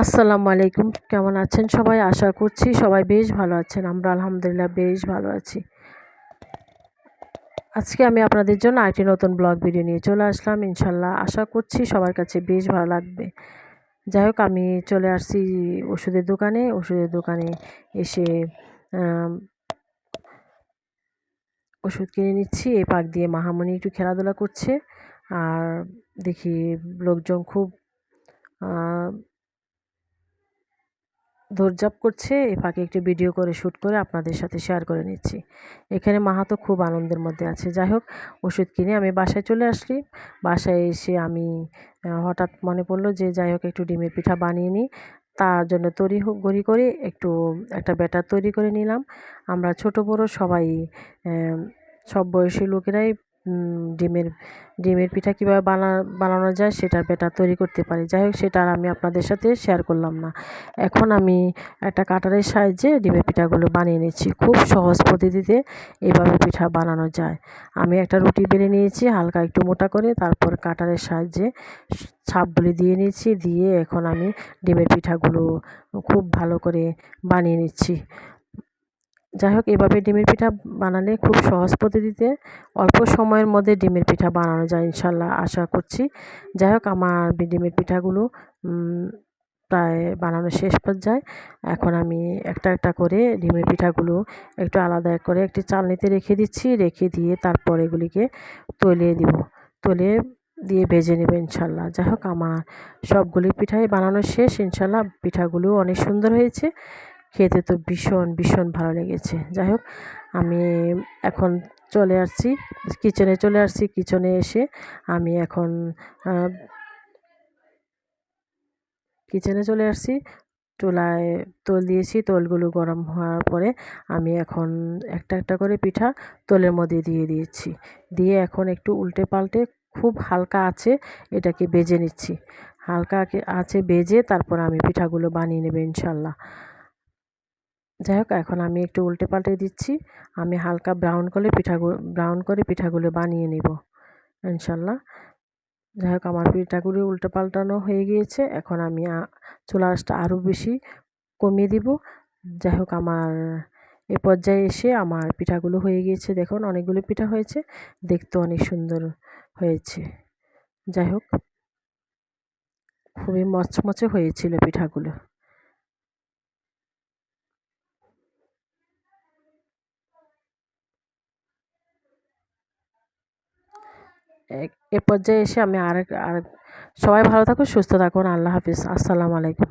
আসসালামু আলাইকুম। কেমন আছেন সবাই? আশা করছি সবাই বেশ ভালো আছেন। আমরা আলহামদুলিল্লাহ বেশ ভালো আছি। আজকে আমি আপনাদের জন্য আরেকটি নতুন ব্লগ ভিডিও নিয়ে চলে আসলাম। ইনশাল্লাহ আশা করছি সবার কাছে বেশ ভালো লাগবে। যাই হোক, আমি চলে আসছি ওষুধের দোকানে। ওষুধের দোকানে এসে ওষুধ কিনে নিচ্ছি। এই পাক দিয়ে মাহামণি একটু খেলাধুলা করছে। আর দেখি লোকজন খুব দৌড়ঝাঁপ করছে, এ ফাঁকে একটি ভিডিও করে শ্যুট করে আপনাদের সাথে শেয়ার করে নিচ্ছি। এখানে মাহাতো খুব আনন্দের মধ্যে আছে। যাই হোক, ওষুধ কিনে আমি বাসায় চলে আসলি। বাসায় এসে আমি হঠাৎ মনে পড়ল যে যাই হোক, একটু ডিমের পিঠা বানিয়ে নিই। তার জন্য তৈরি গড়ি করে একটু, একটা ব্যাটার তৈরি করে নিলাম। আমরা ছোট বড় সবাই সব বয়সী লোকেরাই ডিমের ডিমের পিঠা কীভাবে বানা, বানানো যায় সেটার ব্যাটার তৈরি করতে পারি। যাই হোক, সেটা আর আমি আপনাদের সাথে শেয়ার করলাম না। এখন আমি একটা কাটারের সাহায্যে ডিমের পিঠাগুলো বানিয়ে নিচ্ছি। খুব সহজ পদ্ধতিতে এভাবে পিঠা বানানো যায়। আমি একটা রুটি বেলে নিয়েছি, হালকা একটু মোটা করে, তারপর কাটারের সাহায্যে ছাপগুলি দিয়ে নিয়েছি, দিয়ে এখন আমি ডিমের পিঠাগুলো খুব ভালো করে বানিয়ে নিচ্ছি। যাই হোক, এভাবে ডিমের পিঠা বানালে খুব সহজ পদ্ধতিতে অল্প সময়ের মধ্যে ডিমের পিঠা বানানো যায় ইনশাল্লাহ, আশা করছি। যাই হোক, আমার ডিমের পিঠাগুলো প্রায় বানানো শেষ পর্যায়ে। এখন আমি একটা একটা করে ডিমের পিঠাগুলো একটু আলাদা করে একটি চালনিতে রেখে দিচ্ছি, রেখে দিয়ে তারপর এগুলিকে তলিয়ে দিব। তলিয়ে দিয়ে ভেজে নেবে ইনশাল্লাহ। যাই হোক, আমার সবগুলি পিঠাই বানানো শেষ। ইনশাল্লাহ পিঠাগুলোও অনেক সুন্দর হয়েছে। খেতে তো ভীষণ ভীষণ ভালো লেগেছে। যাই হোক, আমি এখন চলে আসছি কিচেনে চলে আসছি কিচেনে এসে আমি এখন কিচেনে চলে আসছি। চুলায় তোল দিয়েছি, তোলগুলো গরম হওয়ার পরে আমি এখন একটা একটা করে পিঠা তোলের মধ্যে দিয়ে দিয়েছি। দিয়ে এখন একটু উল্টে পাল্টে খুব হালকা আছে এটাকে বেজে নিচ্ছি। হালকা আছে বেজে তারপর আমি পিঠাগুলো বানিয়ে নেবে ইনশাল্লাহ। যাই হোক, এখন আমি একটু উল্টে পাল্টে দিচ্ছি। আমি হালকা ব্রাউন করে পিঠাগুলো ব্রাউন করে পিঠাগুলো বানিয়ে নেব, ইনশাল্লাহ। যাই হোক, আমার পিঠাগুলি উল্টে পাল্টানো হয়ে গিয়েছে। এখন আমি চুলা আঁচটা আরও বেশি কমিয়ে দিব। যাই হোক, আমার এ পর্যায়ে এসে আমার পিঠাগুলো হয়ে গিয়েছে। দেখুন, অনেকগুলো পিঠা হয়েছে। দেখতে অনেক সুন্দর হয়েছে। যাই হোক, খুবই মচমচে হয়েছিল পিঠাগুলো। এ পর্যায়ে এসে আমি আরেক আরেক, সবাই ভালো থাকুন, সুস্থ থাকুন, আল্লাহ হাফিজ, আসসালামু আলাইকুম।